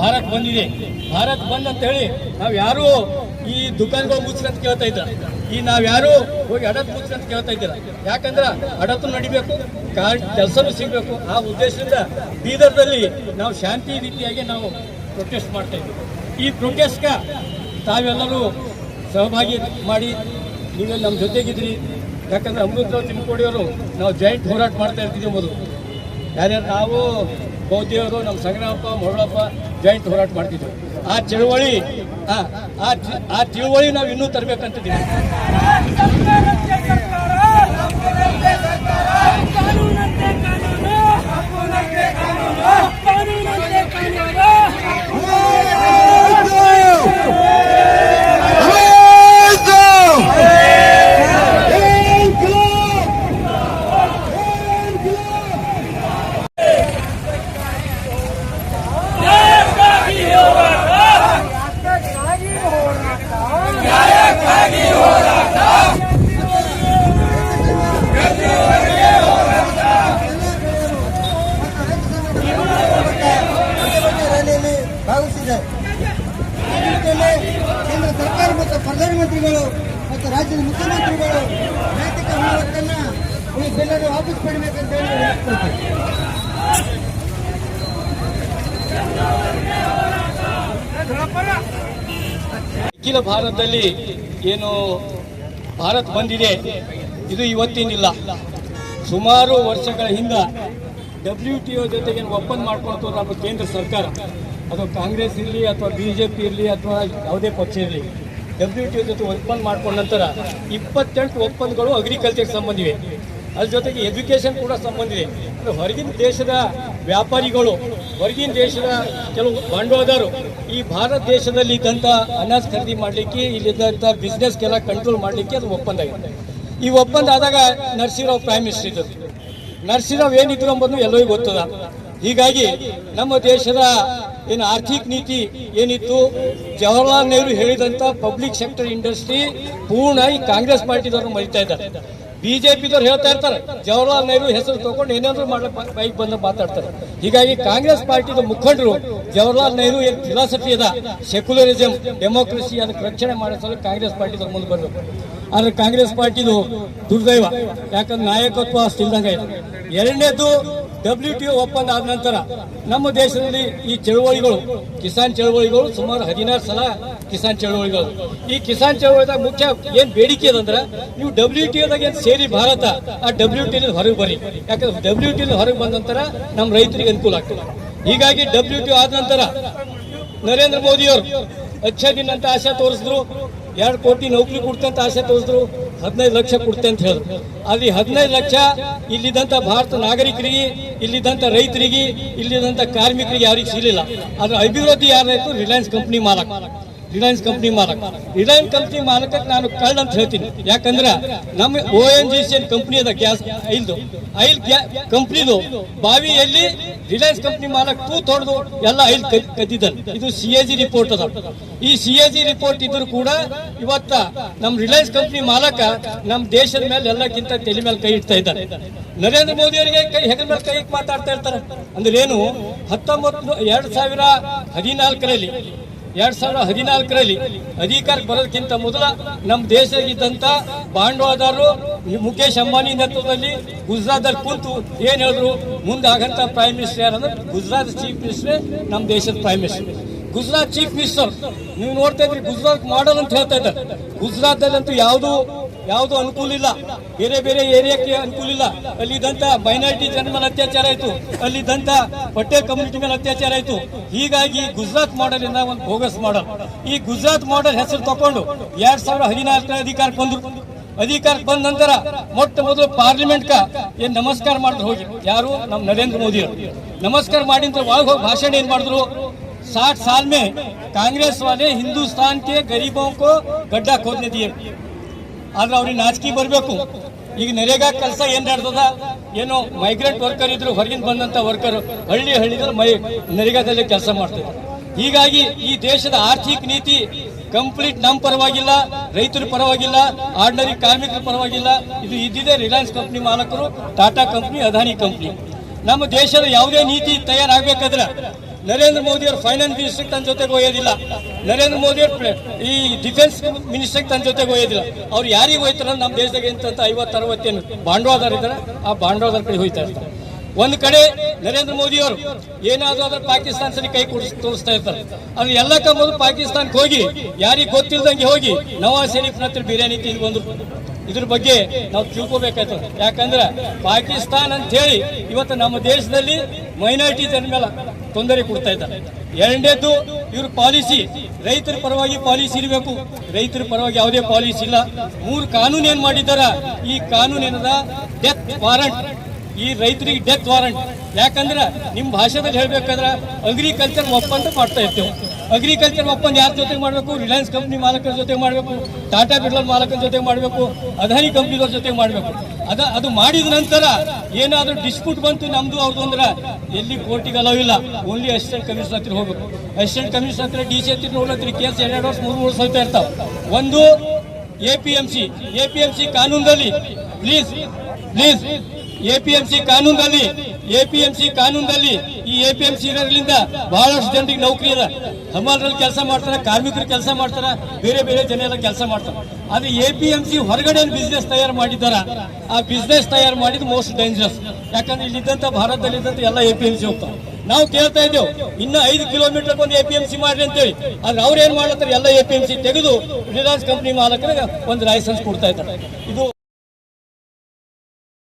ಭಾರತ್ ಬಂದಿದೆ. ಭಾರತ್ ಬಂದ್ ಅಂತ ಹೇಳಿ ನಾವು ಯಾರು ಈ ದುಕಾನ್ಗಳು ಮುಚ್ಚಂತ ಕೇಳ್ತಾ ಇದ್ರ ಈ ನಾವು ಯಾರು ಹೋಗಿ ಅಡತ್ ಮುಚ್ಚಂತ ಕೇಳ್ತಾ ಇದ್ದೀರ ಯಾಕಂದ್ರೆ ಅಡತ್ತು ನಡಿಬೇಕು ಕೆಲಸನೂ ಸಿಗ್ಬೇಕು. ಆ ಉದ್ದೇಶದಿಂದ ಬೀದರ್ದಲ್ಲಿ ನಾವು ಶಾಂತಿ ರೀತಿಯಾಗಿ ನಾವು ಪ್ರೊಟೆಸ್ಟ್ ಮಾಡ್ತಾ ಇದ್ದೀವಿ ಈ ಪ್ರೊಟೆಸ್ಟ್ಗೆ ತಾವೆಲ್ಲರೂ ಸಹಭಾಗಿ ಮಾಡಿ, ನೀವೆಲ್ಲ ನಮ್ಮ ಜೊತೆಗಿದ್ರಿ. ಯಾಕಂದ್ರೆ ಅಮೃತರಾವ್ ತಿನ್ಕೋಡಿಯವರು ನಾವು ಜಾಯಿಂಟ್ ಹೋರಾಟ ಮಾಡ್ತಾ ಇರ್ತಿದ್ದೀವಿ ಮೊದಲು. ಯಾರ್ಯಾರು ನಾವು ಬೌದ್ಧಿಯವರು ನಮ್ಮ ಸಂಗ್ರಾಮಪ್ಪ ಮೊಗಳಪ್ಪ ಜಯಂತಿ ಹೋರಾಟ ಮಾಡ್ತಿದ್ದರು ಆ ಚಳವಳಿ ಆ ತಿಳುವಳಿ ನಾವು ಇನ್ನೂ ತರಬೇಕಂತಿದ್ದೀವಿ ಕಾನೂನಂತೆ ಕಾನೂನು ಕಾನೂನಂತೆ ಕಾನೂನು ರ್ಯಾಲಿಯಲ್ಲಿ ಭಾಗವಹಿಸಿದೆ ಈ ನಿಟ್ಟಿನಲ್ಲಿ ಕೇಂದ್ರ ಸರ್ಕಾರ ಮತ್ತು ಪ್ರಧಾನಮಂತ್ರಿಗಳು ಮತ್ತು ರಾಜ್ಯದ ಮುಖ್ಯಮಂತ್ರಿಗಳು ನೈತಿಕ ಮಾರ್ಗವನ್ನು ಈ ಬಿಲ್ಲನ್ನು ವಾಪಸ್ ಪಡಿಬೇಕಂತ ಹೇಳಿ. ಅಖಿಲ ಭಾರತದಲ್ಲಿ ಏನು ಭಾರತ್ ಬಂದಿದೆ, ಇದು ಇವತ್ತಿನಿಲ್ಲ. ಸುಮಾರು ವರ್ಷಗಳ ಹಿಂದ ಡಬ್ಲ್ಯೂ ಟಿ ಒ ಜೊತೆಗೆ ಒಪ್ಪಂದ ಮಾಡ್ಕೊಳ್ತು ನಮ್ಮ ಕೇಂದ್ರ ಸರ್ಕಾರ. ಅದು ಕಾಂಗ್ರೆಸ್ ಇರಲಿ ಅಥವಾ ಬಿ ಇರಲಿ ಅಥವಾ ಯಾವುದೇ ಪಕ್ಷ ಇರಲಿ. ಡಬ್ಲ್ಯೂ ಟಿ ಜೊತೆ ಒಪ್ಪಂದ ಮಾಡ್ಕೊಂಡ ನಂತರ ಇಪ್ಪತ್ತೆಂಟು ಒಪ್ಪಂದಗಳು ಅಗ್ರಿಕಲ್ಚರ್ ಸಂಬಂಧಿವೆ. ಅದ್ರ ಜೊತೆಗೆ ಎಜುಕೇಷನ್ ಕೂಡ ಸಂಬಂಧಿದೆ ಅಂದ್ರೆ ಹೊರಗಿನ ದೇಶದ ವ್ಯಾಪಾರಿಗಳು, ಹೊರಗಿನ ದೇಶದ ಕೆಲವು ಬಂಡವಾಳದಾರರು ಈ ಭಾರತ ದೇಶದಲ್ಲಿ ಇದ್ದಂಥ ಅನಾಜ್ ಖರೀದಿ ಮಾಡಲಿಕ್ಕೆ ಇಲ್ಲಿದ್ದಂಥ ಬಿಸ್ನೆಸ್ಗೆಲ್ಲ ಕಂಟ್ರೋಲ್ ಮಾಡಲಿಕ್ಕೆ ಅದು ಒಪ್ಪಂದ ಆಗಿದೆ. ಈ ಒಪ್ಪಂದ ಆದಾಗ ನರಸಿಂಹರಾವ್ ಪ್ರೈಮ್ ಮಿನಿಸ್ಟರ್ ಇದ್ದರು. ನರಸಿಂಹರಾವ್ ಏನಿದ್ರು ಎಂಬುದು ಎಲ್ಲರಿಗೂ ಗೊತ್ತದ. ಹೀಗಾಗಿ ನಮ್ಮ ದೇಶದ ಏನು ಆರ್ಥಿಕ ನೀತಿ ಏನಿತ್ತು? ಜವಾಹರ್ಲಾಲ್ ನೆಹರು ಹೇಳಿದಂಥ ಪಬ್ಲಿಕ್ ಸೆಕ್ಟರ್ ಇಂಡಸ್ಟ್ರಿ ಪೂರ್ಣ ಈ ಕಾಂಗ್ರೆಸ್ ಪಾರ್ಟಿದವರು ಮರಿತಾ ಇದ್ದಾರೆ. ಬಿಜೆಪಿದವ್ರು ಹೇಳ್ತಾ ಇರ್ತಾರೆ, ಜವಾಹರ್ಲಾಲ್ ನೆಹರು ಹೆಸರು ತಗೊಂಡು ಏನಾದರೂ ಮಾಡಕ್ ಬೈಕ್ ಬಂದು ಮಾತಾಡ್ತಾರೆ. ಹೀಗಾಗಿ ಕಾಂಗ್ರೆಸ್ ಪಾರ್ಟಿದ ಮುಖಂಡರು ಜವಾಹರ್ಲಾಲ್ ನೆಹರು ಏನು ಫಿಲಾಸಫಿ ಅದ? ಸೆಕ್ಯುಲರಿಸಮ್ ಡೆಮೋಕ್ರಸಿ ಅದಕ್ಕೆ ರಕ್ಷಣೆ ಮಾಡಿಸಲು ಕಾಂಗ್ರೆಸ್ ಪಾರ್ಟಿದವ್ರು ಮುಂದೆ ಬರಬೇಕು ಆದರೆ ಕಾಂಗ್ರೆಸ್ ಪಾರ್ಟಿದು ದುರ್ದೈವ. ಯಾಕಂದ್ರೆ ನಾಯಕತ್ವ ಅಷ್ಟಿಲ್ದಂಗೆ ಎರಡನೇದು ಡಬ್ಲ್ಯೂ ಟಿ ಒಪ್ಪಂದ ಆದ ನಂತರ ನಮ್ಮ ದೇಶದಲ್ಲಿ ಈ ಚಳುವಳಿಗಳು, ಕಿಸಾನ್ ಚಳುವಳಿಗಳು ಸುಮಾರು ಹದಿನಾರು ಸಲ ಕಿಸಾನ್ ಚಳುವಳಿಗಳು. ಈ ಕಿಸಾನ್ ಚಳುವಳಿದಾಗ ಮುಖ್ಯ ಏನು ಬೇಡಿಕೆ ಅದಂದ್ರೆ ನೀವು ಡಬ್ಲ್ಯೂ ಟಿ ಒದಾಗ ಏನ್ ಸೇರಿ ಭಾರತ, ಆ ಡಬ್ಲ್ಯೂ ಟಿ ಹೊರಗೆ ಬರಿ ಯಾಕಂದ್ರೆ ಡಬ್ಲ್ಯೂ ಟಿ ಹೊರಗೆ ಬಂದ ನಂತರ ನಮ್ಮ ರೈತರಿಗೆ ಅನುಕೂಲ ಆಗ್ತದೆ. ಹೀಗಾಗಿ ಡಬ್ಲ್ಯೂ ಟಿ ಆದ ನಂತರ ನರೇಂದ್ರ ಮೋದಿಯವರು ಅಚ್ಚ ದಿನ ಅಂತ ಆಶೆ ತೋರಿಸಿದ್ರು. ಎರಡು ಕೋಟಿ ನೌಕರಿ ಕೊಡ್ತೆ ಅಂತ ಆಸೆ ತೋರಿಸಿದ್ರು ಹದಿನೈದು ಲಕ್ಷ ಕೊಡ್ತೆ ಅಂತ ಹೇಳಿದ್ರು. ಅಲ್ಲಿ ಹದಿನೈದು ಲಕ್ಷ ಇಲ್ಲಿದ್ದಂಥ ಭಾರತ ನಾಗರಿಕರಿಗೆ, ಇಲ್ಲಿದ್ದಂಥ ರೈತರಿಗೆ, ಇಲ್ಲಿದ್ದಂಥ ಕಾರ್ಮಿಕರಿಗೆ ಯಾರಿಗೆ ಸಿಗಲಿಲ್ಲ. ಅದರ ಅಭಿವೃದ್ಧಿ ಯಾರಾಯಿತು ರಿಲಯನ್ಸ್ ಕಂಪ್ನಿ ಮಾಲಕ. ರಿಲಯನ್ಸ್ ಕಂಪ್ನಿ ಮಾಲಕ. ರಿಲಯನ್ಸ್ ಕಂಪ್ನಿ ಮಾಲಕಕ್ಕೆ ನಾನು ಕಳ್ಳ ಅಂತ ಹೇಳ್ತೀನಿ. ಯಾಕಂದ್ರೆ ನಮ್ಮ O N G C company ಅದ ಗ್ಯಾಸ್ ಐಲ್ದು. ಐಲ್ ಕಂಪ್ನಿದು ಬಾವಿಯಲ್ಲಿ ರಿಲಯನ್ಸ್ ಕಂಪ್ನಿ ಮಾಲಕ್ ತೂತ್ ಹೊಡೆದು ಎಲ್ಲ ಐಲ್ ಕದ್ದಿದ್ದಾನೆ. ಇದು ಸಿ ಎ ಜಿ ರಿಪೋರ್ಟ್ ಅದ. ಈ ಸಿ ಎ ಜಿ ರಿಪೋರ್ಟ್ ಇದ್ರು ಕೂಡ ಇವತ್ತ ನಮ್ಮ ರಿಲಯನ್ಸ್ ಕಂಪ್ನಿ ಮಾಲಕ ನಮ್ಮ ದೇಶದ ಮೇಲೆ ಎಲ್ಲಕ್ಕಿಂತ ತಲೆ ಮೇಲೆ ಕೈ ಇಡ್ತಾ ಇದ್ದಾರೆ ನರೇಂದ್ರ ಮೋದಿ ಅವರಿಗೆ ಕೈ ಹೆಗಲ ಮೇಲೆ ಕೈ ಮಾತಾಡ್ತಾ ಇರ್ತಾರೆ. ಅಂದ್ರೆ ಏನು, ಹತ್ತೊಂಬತ್ತು, ಎರಡ್ ಸಾವಿರ ಹದಿನಾಲ್ಕರಲ್ಲಿ ಎರಡ್ ಸಾವಿರದ ಹದಿನಾಲ್ಕರಲ್ಲಿ ಅಧಿಕಾರಕ್ಕೆ ಬರೋದಕ್ಕಿಂತ ಮೊದಲ ನಮ್ಮ ದೇಶದಲ್ಲಿದ್ದಂತ ಬಂಡವಾಳದಾರರು ಈ ಮುಖೇಶ್ ಅಂಬಾನಿ ನೇತೃತ್ವದಲ್ಲಿ ಗುಜರಾತ್ದಲ್ಲಿ ಕುಂತು ಏನ್ ಹೇಳಿದ್ರು? ಮುಂದೆ ಆಗಂತ ಪ್ರೈಮ್ ಮಿನಿಸ್ಟರ್ ಯಾರಂದ್ರೆ ಗುಜರಾತ್ ಚೀಫ್ ಮಿನಿಸ್ಟರ್ ನಮ್ಮ ದೇಶದ prime minister Gujarat chief minister ನೀವು ನೋಡ್ತಾ ಇದ್ರಿ ಗುಜರಾತ್ ಮಾಡಲ್ ಅಂತ ಹೇಳ್ತಾ ಇದ್ದಾರೆ. ಗುಜರಾತ್ದಲ್ಲಂತೂ ಯಾವುದು ಯಾವುದು ಅನುಕೂಲ ಇಲ್ಲ ಬೇರೆ ಬೇರೆ ಏರಿಯಾಕ್ಕೆ ಅನುಕೂಲ ಇಲ್ಲ ಅಲ್ಲಿದ್ದಂತ ಮೈನಾರಿಟಿ ಜನ ಮೇಲೆ ಅತ್ಯಾಚಾರ ಆಯ್ತು ಅಲ್ಲಿದ್ದಂತ ಪಟೇಲ್ ಕಮ್ಯುನಿಟಿ ಮೇಲೆ ಅತ್ಯಾಚಾರ ಆಯ್ತು ಹೀಗಾಗಿ ಗುಜರಾತ್ ಮಾಡೆಲ್ ಇಂದ ಒಂದು ಬೋಗಸ್ ಮಾಡಲ್ ಈ ಗುಜರಾತ್ ಮಾಡೆಲ್ ಹೆಸರು ತಕೊಂಡು ಎರಡ್ ಸಾವಿರದ ಹದಿನಾಲ್ಕರ ಅಧಿಕಾರಕ್ಕೆ ಬಂದ್ರು ಅಧಿಕಾರಕ್ಕೆ ಬಂದ ನಂತರ ಮೊಟ್ಟ ಮೊದಲು ಪಾರ್ಲಿಮೆಂಟ್ ಕ ಏನ್ ನಮಸ್ಕಾರ ಮಾಡಿದ್ರು ಹೋಗಿ ಯಾರು ನಮ್ಮ ನರೇಂದ್ರ ಮೋದಿ ಅವರು ನಮಸ್ಕಾರ ಮಾಡಿಂತ ಒಳಗೆ ಹೋಗಿ ಭಾಷಣ ಏನ್ ಮಾಡಿದ್ರು साठ साल में कांग्रेस वाले हिंदुस्तान के गरीबों को गड्ढा खोदने दिए ಆದ್ರೆ ಅವ್ರಿಗೆ ನಾಚಿಕೆ ಬರಬೇಕು. ಈಗ ನರೇಗಾ ಕೆಲಸ ಏನ್ ನಡೆದದ? ಏನು ಮೈಗ್ರೆಂಟ್ ವರ್ಕರ್ ಇದ್ರು ಹೊರಗಿಂದ ಬಂದಂತ ವರ್ಕರ್ ಹಳ್ಳಿ ಹಳ್ಳಿಗಳು ಮೈ ನರೇಗಾದಲ್ಲಿ ಕೆಲಸ ಮಾಡ್ತಾರೆ ಹೀಗಾಗಿ ಈ ದೇಶದ ಆರ್ಥಿಕ ನೀತಿ ಕಂಪ್ಲೀಟ್ ನಮ್ಮ ಪರವಾಗಿಲ್ಲ, ರೈತರ ಪರವಾಗಿಲ್ಲ ಆರ್ಡಿನರಿ ಕಾರ್ಮಿಕರ ಪರವಾಗಿಲ್ಲ. ಇದು ಇದ್ದಿದೆ ರಿಲಯನ್ಸ್ ಕಂಪ್ನಿ ಮಾಲಕರು ಟಾಟಾ ಕಂಪ್ನಿ ಅದಾನಿ ಕಂಪ್ನಿ ನಮ್ಮ ದೇಶದ ಯಾವುದೇ ನೀತಿ ತಯಾರಾಗಬೇಕಾದ್ರೆ ನರೇಂದ್ರ ಮೋದಿ ಅವರು ಫೈನಾನ್ಸ್ ಮಿನಿಸ್ಟರ್ ತನ್ನ ಜೊತೆಗೆ ಒಯ್ಯೋದಿಲ್ಲ. ನರೇಂದ್ರ ಮೋದಿ ಅವರು ಈ ಡಿಫೆನ್ಸ್ ಮಿನಿಸ್ಟರ್ ತನ್ನ ಜೊತೆಗೆ ಒಯ್ಯೋದಿಲ್ಲ. ಅವ್ರು ಯಾರಿಗೆ ಹೋಯ್ತಾರ ನಮ್ಮ ದೇಶದಾಗ ಎಂತ ಐವತ್ತು, ಅರವತ್ತೇನು ಬಾಂಡವಾದಾರ ಇದ್ದಾರೆ. ಆ ಬಾಂಡವಾದಾರ ಕಡೆ ಹೋಯ್ತಾ ಇರ್ತಾರೆ. ಒಂದು ಕಡೆ ನರೇಂದ್ರ ಮೋದಿ ಅವರು ಏನಾದ್ರೂ ಆದ್ರೆ ಪಾಕಿಸ್ತಾನ ಸರಿ ಕೈ ಕೊಡಿಸ್ ತೋರಿಸ್ತಾ ಇರ್ತಾರೆ. ಅದು ಎಲ್ಲ ಮೊದಲು ಪಾಕಿಸ್ತಾನಕ್ಕೆ ಹೋಗಿ, ಯಾರಿಗೆ ಗೊತ್ತಿಲ್ದಂಗೆ ಹೋಗಿ ನವಾಜ್ ಶರೀಫ್ನ ಹತ್ರ ಬಿರಿಯಾನಿ ತಿಂದು ಬಂದ್ರು. ಇದ್ರ ಬಗ್ಗೆ ನಾವು ತಿಳ್ಕೊಬೇಕಾಯ್ತು. ಯಾಕಂದ್ರೆ ಪಾಕಿಸ್ತಾನ ಅಂತ ಹೇಳಿ ಇವತ್ತು ನಮ್ಮ ದೇಶದಲ್ಲಿ ಮೈನಾರಿಟಿ ಜನ ತೊಂದರೆ ಕೊಡ್ತಾ ಇದ್ದಾರೆ. ಎರಡನೇದ್ದು, ಇವ್ರ ಪಾಲಿಸಿ, ರೈತರ ಪರವಾಗಿ ಪಾಲಿಸಿ ಇರಬೇಕು. ರೈತರ ಪರವಾಗಿ ಯಾವುದೇ ಪಾಲಿಸಿ ಇಲ್ಲ. ಮೂರು ಕಾನೂನು ಏನ್ ಮಾಡಿದ್ದಾರೆ? ಈ ಕಾನೂನು ಏನದ ಡೆತ್ ವಾರಂಟ್ ಈ ರೈತರಿಗೆ ಡೆತ್ ವಾರಂಟ್ ಯಾಕಂದ್ರೆ ನಿಮ್ಮ ಭಾಷೆದಲ್ಲಿ ಹೇಳ್ಬೇಕಂದ್ರೆ ಅಗ್ರಿಕಲ್ಚರ್ ಒಪ್ಪಂದ ಮಾಡ್ತಾ ಇರ್ತೇವೆ. ಅಗ್ರಿಕಲ್ಚರ್ ಒಪ್ಪಂದ ಯಾರ ಜೊತೆ ಮಾಡಬೇಕು? ರಿಲಯನ್ಸ್ ಕಂಪ್ನಿ ಮಾಲಕರ ಜೊತೆ ಮಾಡಬೇಕು. ಟಾಟಾ ಬಿರ್ಲಾ ಮಾಲಕರ ಜೊತೆ ಮಾಡಬೇಕು. ಅದಾನಿ ಕಂಪ್ನಿದವ್ರ ಜೊತೆ ಮಾಡಬೇಕು. ಅದ, ಅದು ಮಾಡಿದ ನಂತರ ಏನಾದರೂ ಡಿಸ್ಪ್ಯೂಟ್ ಬಂತು ನಮ್ದು ಅವ್ರದ್ದು ಅಂದ್ರೆ ಎಲ್ಲಿ ಕೋರ್ಟಿಗೆ ಇಲ್ಲ. ಓನ್ಲಿ ಅಸಿಸ್ಟೆಂಟ್ ಕಮಿಷನರ್ ಹತ್ರ ಹೋಗಬೇಕು. ಅಸಿಸ್ಟೆಂಟ್ ಕಮಿಷನರ್ ಹತ್ರ ಡಿ ಸಿ ಹತ್ರ ನೋಡ್ಲತ್ರಿ ಕೇಸ್ ಎರಡು ವರ್ಷ, ಮೂರು ವರ್ಷ ಹೋಗ್ತಾ ಇರ್ತಾವ. ಒಂದು A P M C A P M C ಕಾನೂನಲ್ಲಿ ಪ್ಲೀಸ್ ಪ್ಲೀಸ್ ಎಪಿಎಂಸಿ ಕಾನೂನಲ್ಲಿ ಎಪಿಎಂಸಿ ಕಾನೂನಲ್ಲಿ ಈ ಎಪಿಎಂಸಿ ಇರೋದ್ರಿಂದ ಬಹಳಷ್ಟು ಜನರಿಗೆ ನೌಕರಿ ಅದ. ಹಮಾಲ್ರಲ್ಲಿ ಕೆಲಸ ಮಾಡ್ತಾರೆ, ಕಾರ್ಮಿಕರು ಕೆಲಸ ಮಾಡ್ತಾರೆ, ಬೇರೆ ಬೇರೆ ಜನ ಎಲ್ಲ ಕೆಲಸ ಮಾಡ್ತಾರೆ. ಅದು ಎಪಿಎಂಸಿ ಹೊರಗಡೆ ಬಿಸ್ನೆಸ್ ತಯಾರು ಮಾಡಿದಾರ ಆ ಬಿಸ್ನೆಸ್ ತಯಾರು ಮಾಡಿದ್ದು ಮೋಸ್ಟ್ ಡೇಂಜರಸ್ ಯಾಕಂದ್ರೆ ಇಲ್ಲಿದ್ದಂಥ ಭಾರತದಲ್ಲಿದ್ದಂಥ ಎಲ್ಲ ಎಪಿಎಂಸಿ ಹೋಗ್ತಾರೆ ನಾವು ಕೇಳ್ತಾ ಇದ್ದೇವೆ, ಇನ್ನ ಐದು ಕಿಲೋಮೀಟರ್ ಒಂದು ಎ ಪಿ ಎಂ ಸಿ ಮಾಡ್ರಿ ಅಂತೇಳಿ. ಆದ್ರೆ ಅವ್ರು ಏನ್ ಮಾಡ್ತಾರೆ ಎಲ್ಲ ಎ ಪಿ ಎಂ ಸಿ ತೆಗೆದು, ರಿಲಯನ್ಸ್ ಕಂಪ್ನಿ ಮಾಲಕರಿಗೆ ಒಂದು ಲೈಸೆನ್ಸ್ ಕೊಡ್ತಾ ಇದ್ದಾರೆ. ಇದು